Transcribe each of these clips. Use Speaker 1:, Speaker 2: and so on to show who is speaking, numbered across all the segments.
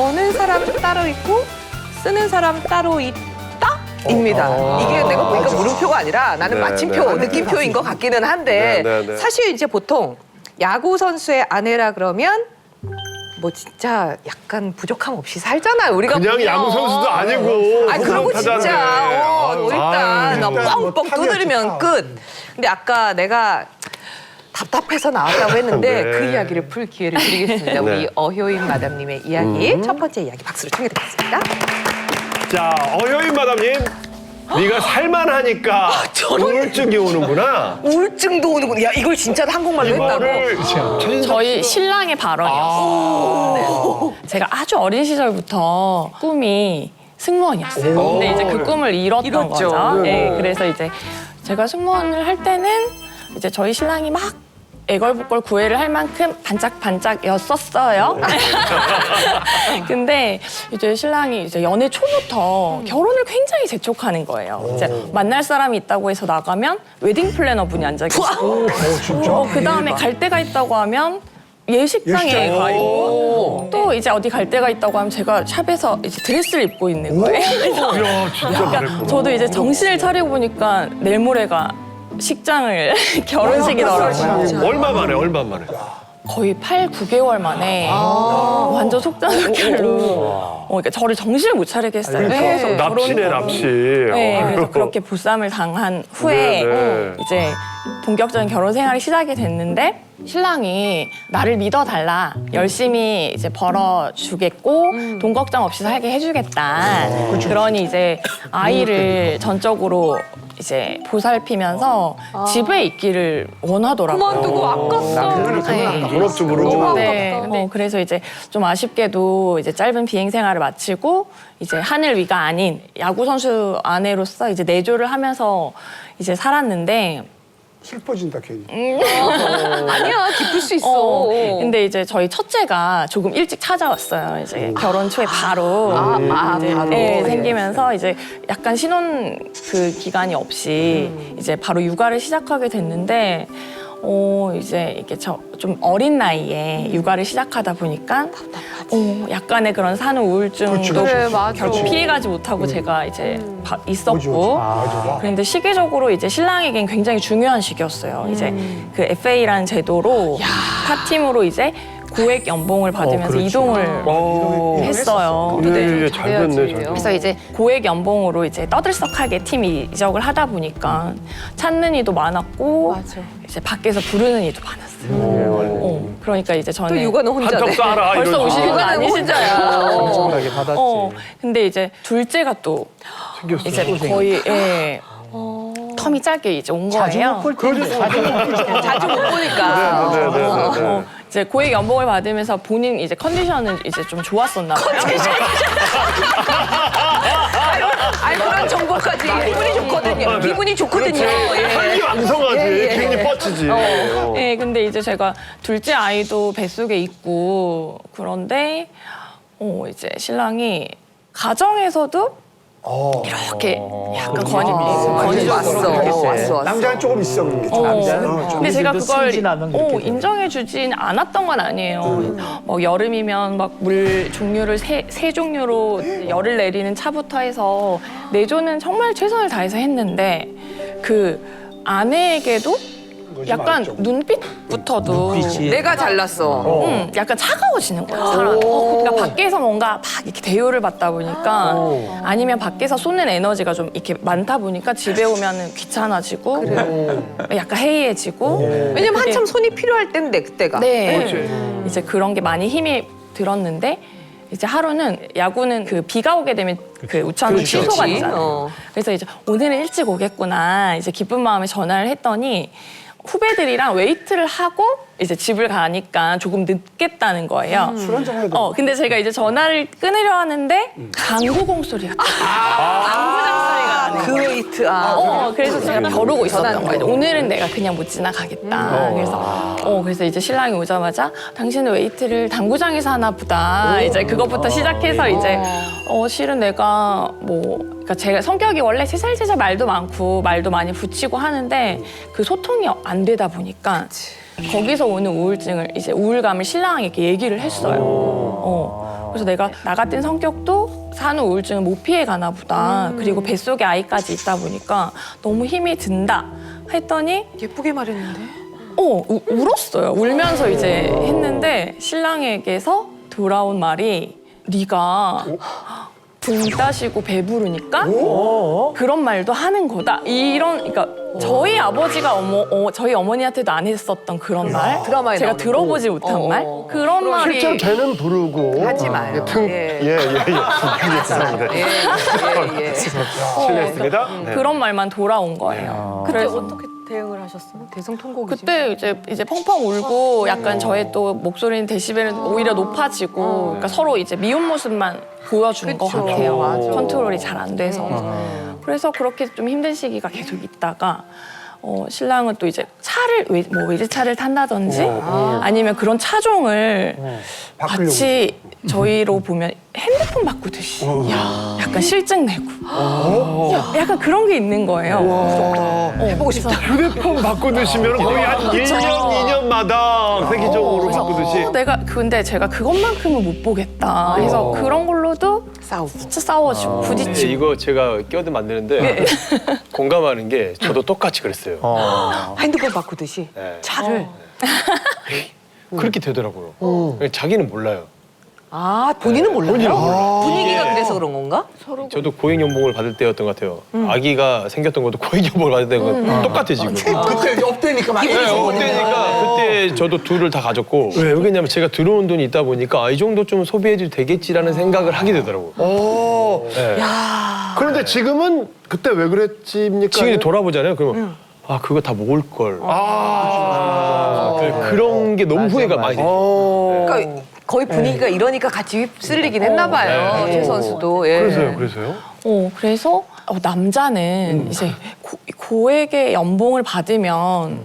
Speaker 1: 버는 사람 따로 있고 쓰는 사람 따로 있다? 입니다.
Speaker 2: 어.
Speaker 1: 이게 내가 보니까 물음표가 아니라 나는
Speaker 2: 네,
Speaker 1: 마침표,
Speaker 2: 네.
Speaker 1: 느낌표인 것 같기는 한데
Speaker 2: 네, 네, 네.
Speaker 1: 사실 이제 보통 야구 선수의 아내라 그러면 뭐 진짜 약간 부족함 없이 살잖아요. 우리가
Speaker 2: 그냥
Speaker 1: 보면.
Speaker 2: 야구 선수도 아니고
Speaker 1: 아니 그러고
Speaker 2: 타자인데.
Speaker 1: 진짜 어, 뭐 일단
Speaker 2: 아유.
Speaker 1: 뻥뻥
Speaker 3: 뭐
Speaker 1: 두드리면
Speaker 3: 타격이
Speaker 1: 끝. 근데 아까 내가 답답해서 나왔다고 했는데
Speaker 2: 네.
Speaker 1: 그 이야기를 풀 기회를 드리겠습니다. 우리
Speaker 2: 네.
Speaker 1: 어효인 마담님의 이야기 첫 번째 이야기 박수로 청해드리겠습니다.
Speaker 2: 자, 어효인 마담님. 네가 살만하니까 우울증이 오는구나.
Speaker 1: 우울증도 오는구나. 야 이걸 진짜 한국말로 했다고.
Speaker 2: 이거를 최진석
Speaker 4: 저희 신랑의 발언이었어요. 네. 제가 아주 어린 시절부터 꿈이 승무원이었어요. 근데 이제 그 꿈을 잃었던
Speaker 1: 잃었죠.
Speaker 4: 거죠.
Speaker 1: 네.
Speaker 4: 네, 그래서 이제 제가 승무원을 할 때는 이제 저희 신랑이 막 애걸복걸 구애를 할 만큼 반짝반짝였었어요. 근데 이제 신랑이 이제 연애 초부터 결혼을 굉장히 재촉하는 거예요. 이제 만날 사람이 있다고 해서 나가면 웨딩 플래너 분이 앉아 계시고? 어, 그 다음에 갈 데가 있다고 하면 예식장에
Speaker 3: 예식장.
Speaker 4: 가 있고 또 이제 어디 갈 데가 있다고 하면 제가 샵에서 이제 드레스를 입고 있는 거예요.
Speaker 2: 이야, 진짜
Speaker 4: 그러니까. 저도 이제 정신을 차리고 보니까 내일 모레가 식장을 결혼식이더라고요.
Speaker 2: 얼마 만에, 얼마 만에.
Speaker 4: 거의 8, 9개월 만에 완전 속단하게로 어, 그러니까 저를 정신을 못 차리게 했어요.
Speaker 1: 그러니까.
Speaker 4: 네,
Speaker 2: 납치네,
Speaker 4: 결혼-
Speaker 2: 납치.
Speaker 4: 네,
Speaker 2: 어.
Speaker 4: 그래서 그렇게 보쌈을 당한 후에
Speaker 2: 네, 네.
Speaker 4: 이제 본격적인 결혼 생활이 시작이 됐는데 신랑이 나를 믿어달라 열심히 이제 벌어주겠고 돈 걱정 없이 살게 해주겠다 그러니 이제 아이를 전적으로 이제 보살피면서 집에 있기를 원하더라고요.
Speaker 1: 그만두고 아깝다.
Speaker 4: 네.
Speaker 2: 전업주부로.
Speaker 4: 네. 어, 그래서 이제 좀 아쉽게도 이제 짧은 비행 생활을 마치고 이제 하늘 위가 아닌 야구 선수 아내로서 이제 내조를 하면서 이제 살았는데
Speaker 3: 슬퍼진다 괜히.
Speaker 1: 아니야 기쁠 수 있어.
Speaker 4: 어, 근데 이제 저희 첫째가 조금 일찍 찾아왔어요. 이제 결혼 초에 바로
Speaker 1: 아, 아,
Speaker 4: 이제
Speaker 1: 바로.
Speaker 4: 네,
Speaker 1: 예.
Speaker 4: 생기면서 이제 약간 신혼 그 기간이 없이 이제 바로 육아를 시작하게 됐는데 어 이제 이게 저 좀 어린 나이에 육아를 시작하다 보니까 어 약간의 그런 산후 우울증도
Speaker 3: 그렇지,
Speaker 1: 그래, 맞아.
Speaker 4: 결국 피해가지 못하고 제가 이제 바- 있었고.
Speaker 3: 맞아.
Speaker 4: 그런데 시기적으로 이제 신랑에겐 굉장히 중요한 시기였어요. 이제 그 FA라는 제도로 파팀으로 이제 고액 연봉을 받으면서 이동을
Speaker 2: 어.
Speaker 4: 했어요.
Speaker 2: 네, 예, 잘 됐네, 잘 됐네.
Speaker 4: 그래서 이제 고액 연봉으로 이제 떠들썩하게 팀 이적을 하다 보니까 찾는 이도 많았고
Speaker 1: 맞아.
Speaker 4: 이제 밖에서 부르는 이도 많았어요. 어, 그러니까 이제 저는
Speaker 1: 또 육아는 혼자네.
Speaker 2: 한턱 쏴라.
Speaker 4: 벌써
Speaker 2: 이러지.
Speaker 4: 50은
Speaker 1: 육아는
Speaker 4: 아니시잖아요.
Speaker 1: 혼자야.
Speaker 5: 받았지.
Speaker 4: 어, 근데 이제 둘째가 또
Speaker 2: 생겼어.
Speaker 4: 이제 거의 예, 텀이 짧게 이제 온 거예요.
Speaker 5: 자주 못
Speaker 1: 보니까.
Speaker 2: 네, 네, 네, 네.
Speaker 4: 어, 이제 고액 연봉을 받으면서 본인 이제 컨디션은 이제 좀 좋았었나 봐요.
Speaker 1: 아니 그런 정보까지 기분이 좋거든요. 기분이 좋거든요. 예.
Speaker 2: 삶이 왕성하지.
Speaker 1: 예, 예.
Speaker 2: 기운이 뻗치지. 어.
Speaker 4: 네, 근데 이제 제가 둘째 아이도 뱃속에 있고 그런데 어 이제 신랑이 가정에서도
Speaker 3: 어.
Speaker 4: 이렇게 약간 건이
Speaker 1: 건이 왔어. 왔어. 왔어.
Speaker 3: 남자는 조금 있어 그런 게.
Speaker 4: 어,
Speaker 5: 남자는
Speaker 3: 어, 좀
Speaker 4: 근데 제가 그걸
Speaker 5: 그렇게
Speaker 4: 어. 인정해주진 않았던 건 아니에요. 뭐 여름이면 막 물 종류를 세, 세 종류로 열을 내리는 차부터 해서 내조는 정말 최선을 다해서 했는데 그 아내에게도 약간
Speaker 3: 했죠.
Speaker 4: 눈빛부터도
Speaker 5: 눈빛이.
Speaker 1: 내가 잘났어.
Speaker 4: 음, 약간 차가워지는 거예요. 사람. 어, 그러니까 밖에서 뭔가 막 이렇게 대우를 받다 보니까 아니면 밖에서 쏘는 에너지가 좀 이렇게 많다 보니까 집에 오면은 귀찮아지고 약간 해이해지고
Speaker 1: 왜냐면 한참 손이 필요할 때인데 그때가.
Speaker 4: 네. 이제 그런 게 많이 힘이 들었는데 이제 하루는 야구는 그 비가 오게 되면 그 우천은
Speaker 1: 그렇지.
Speaker 4: 취소가 되잖아요.
Speaker 1: 어.
Speaker 4: 그래서 이제 오늘은 일찍 오겠구나. 이제 기쁜 마음에 전화를 했더니 후배들이랑 웨이트를 하고 이제 집을 가니까 조금 늦겠다는 거예요.
Speaker 3: 술 한잔 해야 돼.
Speaker 4: 어, 근데 제가 이제 전화를 끊으려 하는데 당구공 소리가 당구장 소리가
Speaker 1: 웨이트. 아.
Speaker 4: 어, 그래서 제가 벼르고 있었던 거예요. 오늘은 내가 그냥 못 지나가겠다. 그래서, 어, 그래서 이제 신랑이 오자마자 당신은 웨이트를 당구장에서 하나 보다. 이제 그것부터 시작해서 이제, 어, 실은 내가 뭐, 그러니까 제가 성격이 원래 세살세살 말도 많고 말도 많이 붙이고 하는데 그 소통이 안 되다 보니까 거기서 오는 우울증을 이제 우울감을 신랑에게 얘기를 했어요. 어. 그래서 내가 나 같은 성격도 산후 우울증을 못 피해 가나 보다. 그리고 뱃속에 아이까지 있다 보니까 너무 힘이 든다. 했더니
Speaker 1: 예쁘게 말했는데.
Speaker 4: 어 우- 울었어요. 울면서 이제 했는데 신랑에게서 돌아온 말이 네가 등 따시고 배부르니까 그런 말도 하는 거다. 이런 그러니까 저희 아버지가 어머 어, 저희 어머니한테도 안 했었던 그런 말,
Speaker 1: 드라마에
Speaker 4: 제가
Speaker 1: 나오는
Speaker 4: 들어보지 못한
Speaker 1: 어.
Speaker 4: 말 그런 말이
Speaker 2: 실제로 배는 부르고
Speaker 1: 하지 마요.
Speaker 2: 등,
Speaker 1: 예.
Speaker 2: 예, 예, 예. 알겠습니다.
Speaker 1: 예, 예, 예.
Speaker 2: 실례했습니다. 네.
Speaker 4: 그런 말만 돌아온 거예요.
Speaker 1: 그때
Speaker 4: 그래서
Speaker 1: 어떻게 대응을 하셨어요? 대성통곡이지.
Speaker 4: 그때 이제 이제 펑펑 울고 약간 저의 또 목소리는 데시벨은 오히려 높아지고 그러니까 서로 이제 미운 모습만 보여주는 것
Speaker 1: 그쵸.
Speaker 4: 같아요.
Speaker 1: 맞아.
Speaker 4: 컨트롤이 잘 안 돼서 그래서 그렇게 좀 힘든 시기가 계속 있다가 어, 신랑은 또 이제 차를 외, 뭐 외제차를 탄다든지 아니면 그런 차종을
Speaker 3: 바꾸려고.
Speaker 4: 같이 저희로 보면 핸드폰 바꾸듯이 약간 실증 내고 어, 약간 그런 게 있는 거예요. 어,
Speaker 1: 해보고 싶다.
Speaker 2: 휴대폰 바꾸듯이면 거의 한 1년, 2년마다 세계적으로 바꾸듯이.
Speaker 4: 어, 내가 근데 제가 그것만큼은 못 보겠다. 그래서 그런 걸로도
Speaker 1: 싸우고.
Speaker 4: 진짜 싸워지고
Speaker 6: 근데
Speaker 4: 부딪히고.
Speaker 6: 이거 제가 끼어들면 안 되는데 공감하는 게 저도 똑같이 그랬어요.
Speaker 1: 핸드폰 바꾸듯이
Speaker 6: 네.
Speaker 1: 차를.
Speaker 6: 그렇게 되더라고요. 자기는 몰라요.
Speaker 1: 아 본인은 몰라요? 분위기가 그래서 그런 건가?
Speaker 6: 저도 고액 연봉을 받을 때였던 것 같아요. 아기가 생겼던 것도 고액 연봉을 받을 때가 똑같아 지금.
Speaker 3: 그때 없대니까 많이
Speaker 6: 네, 없대니까 그때 저도 둘을 다 가졌고 왜 왜냐면 제가 들어온 돈이 있다 보니까 아, 이 정도 좀 소비해도 되겠지라는 생각을 하게 되더라고. 요
Speaker 2: 오.
Speaker 6: 네.
Speaker 2: 그런데 지금은 그때 왜 그랬지입니까?
Speaker 6: 지금 이제 돌아보잖아요. 그러면 아 그거 다 모을 걸.
Speaker 2: 아.
Speaker 6: 그, 런게 너무 후회가 많이 돼요.
Speaker 2: 어.
Speaker 1: 그러니까 거의 분위기가 이러니까 같이 휩쓸리긴 했나 봐요.
Speaker 6: 네.
Speaker 1: 최 선수도. 예.
Speaker 2: 그래서요, 그래서요?
Speaker 4: 어, 그래서 어, 남자는 이제 고, 고액의 연봉을 받으면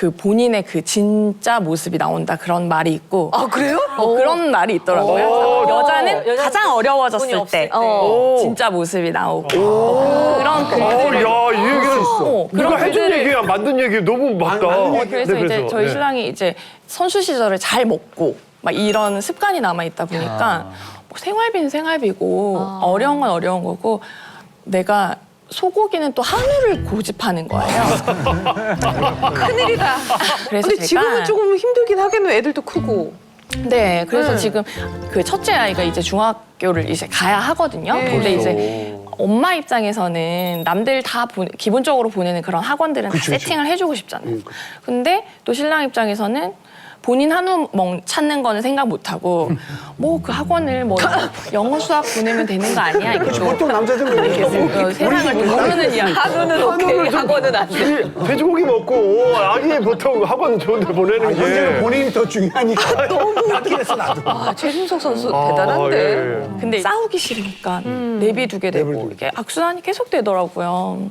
Speaker 4: 그 본인의 그 진짜 모습이 나온다 그런 말이 있고
Speaker 1: 아 그래요?
Speaker 4: 어, 그런 말이 있더라고요.
Speaker 1: 어.
Speaker 4: 여자는
Speaker 1: 여자-
Speaker 4: 가장 어려워졌을
Speaker 1: 없을
Speaker 4: 때
Speaker 1: 때. 어.
Speaker 4: 진짜 모습이 나오고 어, 그런
Speaker 2: 어,
Speaker 4: 글들을
Speaker 2: 야, 이 얘기는
Speaker 4: 어,
Speaker 2: 누가
Speaker 4: 그런
Speaker 2: 해준
Speaker 4: 글들을-
Speaker 2: 얘기야, 만든 얘기 너무 맞다.
Speaker 4: 어, 그래서
Speaker 2: 네,
Speaker 4: 이제 저희
Speaker 2: 네.
Speaker 4: 신랑이 이제 선수 시절을 잘 먹고 막 이런 습관이 남아 있다 보니까 뭐 생활비는 생활비고 어려운 건 어려운 거고 내가 소고기는 또 한우를 고집하는 거예요.
Speaker 1: 큰일이다.
Speaker 4: 그래서
Speaker 1: 근데
Speaker 4: 제가
Speaker 1: 지금은 조금 힘들긴 하겠네. 애들도 크고.
Speaker 4: 네, 그래서
Speaker 1: 네.
Speaker 4: 지금 그 첫째 아이가 이제 중학교를 이제 가야 하거든요.
Speaker 1: 네.
Speaker 4: 근데 이제 엄마 입장에서는 남들 다 보- 기본적으로 보내는 그런 학원들은 다 세팅을 해주고 싶잖아요. 근데 또 신랑 입장에서는 본인 한우 먹 찾는 거는 생각 못 하고 뭐 그 학원을 뭐 영어 수학 보내면 되는 거 아니야? 이렇게 또
Speaker 3: 보통 남자들은
Speaker 4: 이렇게 어, 세상을 모르는 이야기.
Speaker 1: 한우는 오케이, 학원은 안 돼.
Speaker 2: 이 돼지고기 먹고 아기 보통 학원 좋은 데 보내는 게.
Speaker 3: 현재는 본인이 더 중요하니까. 너무 웃기겠어 나도.
Speaker 1: 아, 최준석 선수
Speaker 2: 아,
Speaker 1: 대단한데.
Speaker 2: 예.
Speaker 4: 근데 싸우기 싫으니까 내비두게 되고. 이렇게 악순환이 계속 되더라고요.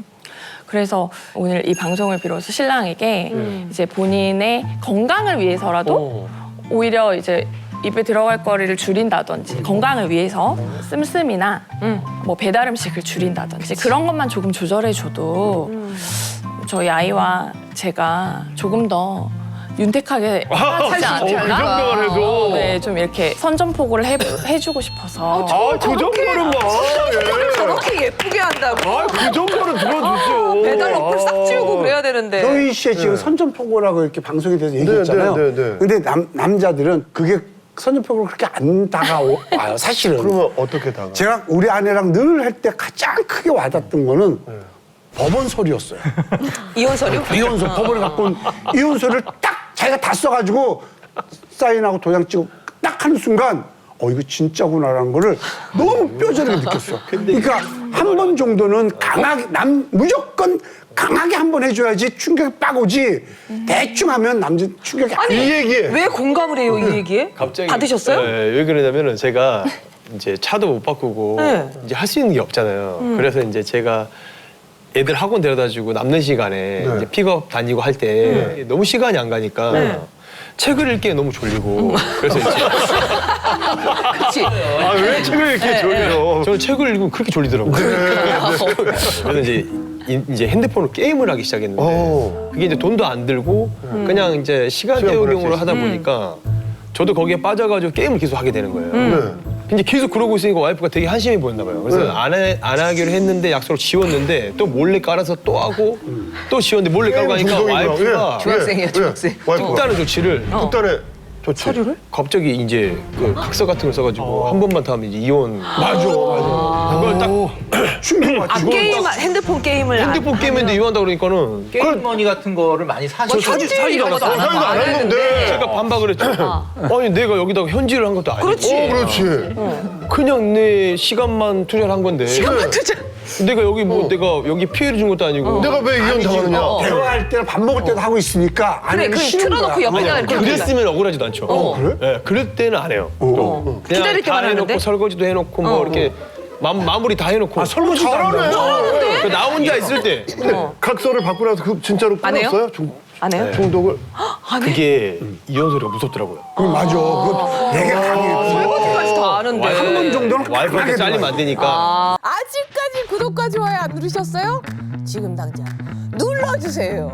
Speaker 4: 그래서 오늘 이 방송을 비로소 신랑에게 이제 본인의 건강을 위해서라도 오히려 이제 입에 들어갈 거리를 줄인다든지 건강을 위해서 씀씀이나 뭐 배달 음식을 줄인다든지 그런 것만 조금 조절해 줘도 저희 아이와 제가 조금 더 윤택하게 하지
Speaker 2: 어, 그
Speaker 4: 않을까.
Speaker 2: 정도만 해도.
Speaker 4: 네, 좀 이렇게 선전포고를 해, 해주고 싶어서.
Speaker 2: 아, 그 정도는 뭐. 예.
Speaker 1: 저렇게 예쁘게 한다고.
Speaker 2: 아, 그 정도는 들어주죠.
Speaker 1: 배달 어플 싹 지우고 그래야 되는데.
Speaker 3: 너희 씨의 지금 선전포고라고 이렇게 방송에 대해서 얘기했잖아요.
Speaker 2: 네, 네, 네.
Speaker 3: 근데 남, 남자들은 그게 선전포고로 그렇게 안 다가와요, 사실은.
Speaker 2: 그러면 어떻게 다가?
Speaker 3: 제가 우리 아내랑 늘 할 때 가장 크게 와닿던 거는 법원 서류였어요.
Speaker 1: 이혼 서류?
Speaker 3: 이혼서 법원에 갖고 온 이혼서를 딱 자기가 다 써가지고 사인하고 도장 찍고 딱 하는 순간 어 이거 진짜구나라는 거를 너무 뼈저리게 느꼈어. 그러니까 한 번 정도는 강하게 남 무조건 강하게 한 번 해줘야지 충격이 빡 오지 대충 하면 남자 충격이 안
Speaker 2: 이 얘기에.
Speaker 1: 왜 공감을 해요, 이 얘기에?
Speaker 6: 갑자기
Speaker 1: 받으셨어요?
Speaker 6: 네, 왜 그러냐면은 제가 이제 차도 못 바꾸고
Speaker 1: 네.
Speaker 6: 이제 할 수 있는 게 없잖아요. 그래서 이제 제가 애들 학원 데려다주고 남는 시간에
Speaker 2: 네.
Speaker 6: 이제 픽업 다니고 할 때 너무 시간이 안 가니까 책을 읽기에 너무 졸리고 그래서 이제
Speaker 1: 그치?
Speaker 2: 아, 왜 책을 이렇게 졸려?
Speaker 6: 저는 책을 읽으면 그렇게 졸리더라고요. 그래서 이제 이- 이제 핸드폰으로 게임을 하기 시작했는데
Speaker 2: 오.
Speaker 6: 그게 이제 돈도 안 들고 그냥 이제 시간
Speaker 2: 시간 보낼 수
Speaker 6: 때우기용으로 하다
Speaker 2: 있어.
Speaker 6: 보니까 저도 거기에 빠져가지고 게임을 계속 하게 되는 거예요.
Speaker 2: 네.
Speaker 6: 근데 계속 그러고 있으니까 와이프가 되게 한심해 보였나 봐요. 그래서
Speaker 2: 네.
Speaker 6: 안, 해, 안 하기로 했는데 약속을 지웠는데 또 몰래 깔아서 또 하고 또 지웠는데 몰래 깔고 하니까
Speaker 2: 중독이구나.
Speaker 6: 와이프가
Speaker 2: 예,
Speaker 1: 중학생이야,
Speaker 2: 예,
Speaker 1: 중학생.
Speaker 2: 예. 와이프가.
Speaker 6: 특단의 조치를
Speaker 2: 특단의 조치.
Speaker 1: 서류를?
Speaker 6: 갑자기 이제 그 각서 같은 걸 써가지고 한 번만 더 하면 이제 이혼
Speaker 3: 맞아, 맞아.
Speaker 6: 그걸 딱
Speaker 1: 아. 게임, 핸드폰 게임을.
Speaker 6: 핸드폰
Speaker 1: 안
Speaker 6: 게임인데 이혼한다 그러니까는
Speaker 5: 게임머니 같은 거를 많이 사죠.
Speaker 1: 사지, 사지
Speaker 2: 이런 것도 안안안 했는데.
Speaker 6: 제가 반박을 했죠. 아니 내가 여기다가 현질을 한 것도 아니고
Speaker 1: 그렇지.
Speaker 2: 어, 그렇지.
Speaker 6: 그냥 내 시간만 투자를 한 건데
Speaker 1: 시간만 투자.
Speaker 6: 내가 여기 뭐 내가 여기 피해를 준 것도 아니고
Speaker 2: 내가 왜 이혼 당하느냐?
Speaker 3: 대화할 때나 밥 먹을 때도 하고 있으니까
Speaker 1: 그래,
Speaker 3: 아내는
Speaker 1: 그
Speaker 3: 싫은
Speaker 1: 틀어놓고
Speaker 3: 거야.
Speaker 6: 아니야,
Speaker 1: 이렇게.
Speaker 6: 그랬으면 억울하지도 않죠.
Speaker 3: 그래?
Speaker 6: 예, 그럴 때는 안 해요. 또. 그냥
Speaker 1: 기다릴 때만
Speaker 6: 다 해놓고
Speaker 1: 하는데?
Speaker 6: 설거지도 해놓고 뭐 이렇게 마, 마무리 다 해놓고
Speaker 3: 아, 설거지도 안
Speaker 2: 잘하네.
Speaker 3: 해.
Speaker 6: 그나 혼자 있을 때
Speaker 2: 근데 각서를 받고 나서 그 진짜로
Speaker 1: 안 해요?
Speaker 2: 끊었어요? 중,
Speaker 1: 안 해요?
Speaker 2: 중독을?
Speaker 6: 그게 이혼 소리가 무섭더라고요.
Speaker 3: 그럼 맞아. 그거 되게 강해.
Speaker 1: 설거지까지 다 아는데.
Speaker 3: 한 번 정도는
Speaker 6: 와이프한테 잘리면 안 되니까.
Speaker 7: 아직까지 구독과 좋아요 안 누르셨어요? 지금 당장 눌러주세요.